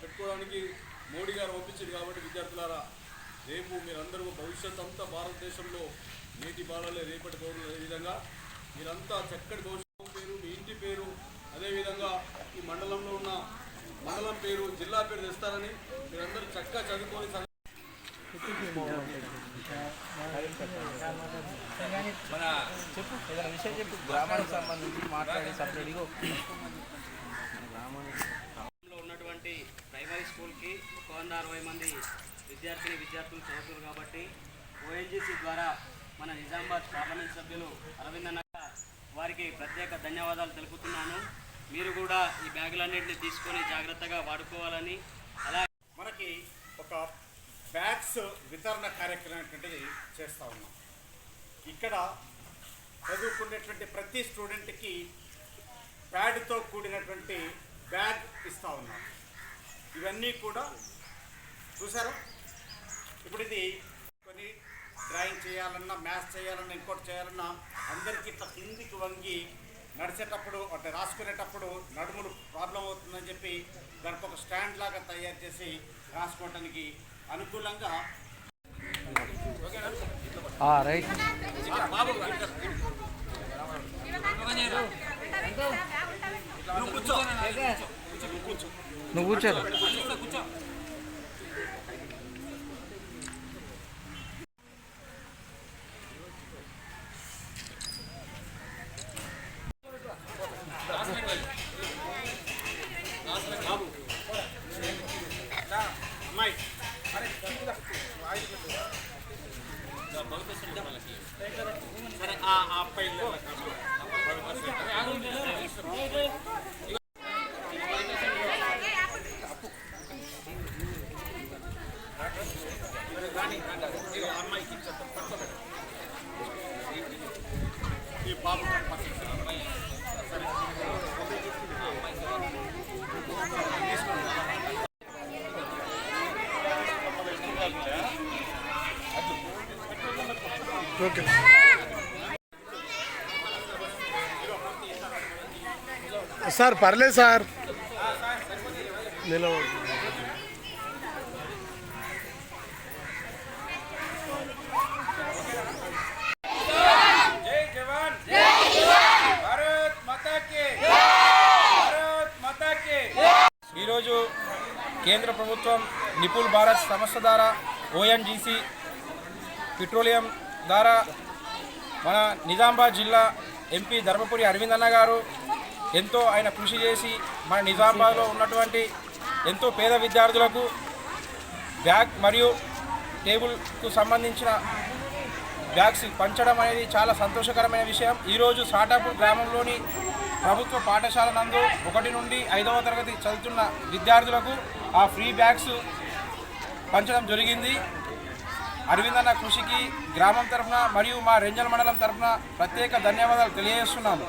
పెట్టుకోవడానికి మోడీ గారు పంపించారు కాబట్టి విద్యార్థులారా రేపు మీరందరూ భవిష్యత్ అంతా భారతదేశంలో నీటి బాలలే రేపటి పౌరులు అదేవిధంగా మీరంతా చక్కటి భవిష్యత్తు పేరు మీ ఇంటి పేరు అదేవిధంగా ఈ మండలంలో ఉన్న మండలం పేరు జిల్లా పేరు తెస్తారని మీరందరూ చక్కగా చదువుకొని మన చెప్పు గ్రామానికి సంబంధించి మాట్లాడే సబ్జెక్ట్ గ్రామానికి వంద అరవై మంది విద్యార్థిని విద్యార్థులు చదువుతున్నారు కాబట్టి ఓఎన్జీసీ ద్వారా మన నిజామాబాద్ పార్లమెంట్ సభ్యులు అరవింద్ అన్న వారికి ప్రత్యేక ధన్యవాదాలు తెలుపుతున్నాను. మీరు కూడా ఈ బ్యాగులన్నింటినీ తీసుకొని జాగ్రత్తగా వాడుకోవాలని. అలా మనకి ఒక బ్యాగ్స్ వితరణ కార్యక్రమం చేస్తూ ఉన్నాం. ఇక్కడ చదువుకునేటువంటి ప్రతి స్టూడెంట్కి ప్యాడ్తో కూడినటువంటి బ్యాగ్ ఇస్తూ ఉన్నాం. ఇవన్నీ కూడా చూసారా ఇప్పుడు ఇది కొన్ని డ్రాయింగ్ చేయాలన్నా మ్యాథ్స్ చేయాలన్నా ఇంకోటి చేయాలన్నా అందరికీ ఇట్లా కిందికి వంగి నడిచేటప్పుడు అంటే రాసుకునేటప్పుడు నడుములు ప్రాబ్లం అవుతుందని చెప్పి దానికి ఒక స్టాండ్ లాగా తయారు చేసి రాసుకోవటానికి అనుకూలంగా రైట్. నువ్వు కూర్చోరా అమ్మాయి సరే ఆ ఆ అబ్బాయి అమ్మాయికి ఇచ్చేద్దాం పట్టుకోబెట్టు ఈ బాబు పక్కన అమ్మాయి సరే ఓకే. సార్ పర్లేదు సార్. నిలవ ఈరోజు కేంద్ర ప్రభుత్వం నిపుల్ భారత్ సంస్థ ద్వారా ఓఎన్జీసీ పెట్రోలియం ద్వారా మన నిజామాబాద్ జిల్లా ఎంపీ ధర్మపురి అరవిందన్న గారు ఎంతో ఆయన కృషి చేసి మన నిజామాబాద్లో ఉన్నటువంటి ఎంతో పేద విద్యార్థులకు బ్యాగ్ మరియు టేబుల్కు సంబంధించిన బ్యాగ్స్ పంచడం అనేది చాలా సంతోషకరమైన విషయం. ఈరోజు సాటాపూర్ గ్రామంలోని ప్రభుత్వ పాఠశాల నందు ఒకటి నుండి ఐదవ తరగతి చదువుతున్న విద్యార్థులకు ఆ ఫ్రీ బ్యాగ్స్ పంచడం జరిగింది. అరవింద్ అన్న కృషికి గ్రామం తరఫున మరియు మా రెంజల్ మండలం తరఫున ప్రత్యేక ధన్యవాదాలు తెలియజేస్తున్నాము.